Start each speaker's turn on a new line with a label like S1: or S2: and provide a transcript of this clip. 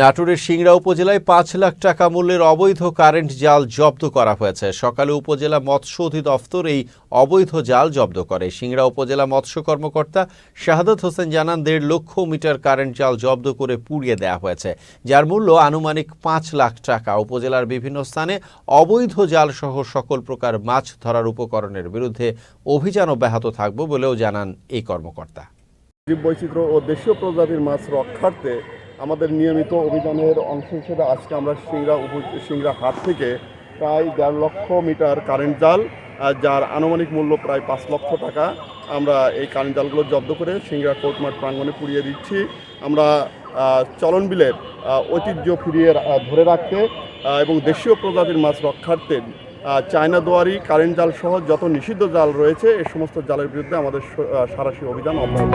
S1: নাটোরের সিংড়া উপজেলায় পাঁচ লাখ টাকা মূল্যের অবৈধ কারেন্ট জাল জব্দ করা হয়েছে। সকালে উপজেলা মৎস্য অধিদপ্তর এই অবৈধ জাল জব্দ করে। সিংড়া উপজেলা মৎস্য কর্মকর্তা শাহাদত হোসেন জানান, দেড় লক্ষ মিটার কারেন্ট জাল জব্দ করে পুড়িয়ে দেওয়া হয়েছে। যার মূল্য আনুমানিক পাঁচ লাখ টাকা। উপজেলার বিভিন্ন স্থানে অবৈধ জাল সহ সকল প্রকার মাছ ধরার উপকরণের বিরুদ্ধে অভিযান অব্যাহত থাকবে বলেও জানান এই কর্মকর্তা।
S2: জীব বৈচিত্র্য ও দেশীয় প্রজাতির মাছ রক্ষার্থে আমাদের নিয়মিত অভিযানের অংশ হিসেবে আজকে আমরা সিংড়া উপ সিংড়া হাট থেকে প্রায় দেড় লক্ষ মিটার কারেন্ট জাল যার আনুমানিক মূল্য প্রায় পাঁচ লক্ষ টাকা আমরা এই কারেন্ট জালগুলো জব্দ করে সিংড়া কোর্টমার্ট প্রাঙ্গণে পুড়িয়ে দিচ্ছি আমরা চলন বিলের ঐতিহ্য ফিরিয়ে ধরে রাখতে এবং দেশীয় প্রজাতির মাছ রক্ষার্থে চায়না দোয়ারি কারেন্ট জাল সহ যত নিষিদ্ধ জাল রয়েছে, এ সমস্ত জালের বিরুদ্ধে আমাদের সারাশি অভিযান অব্যাহত।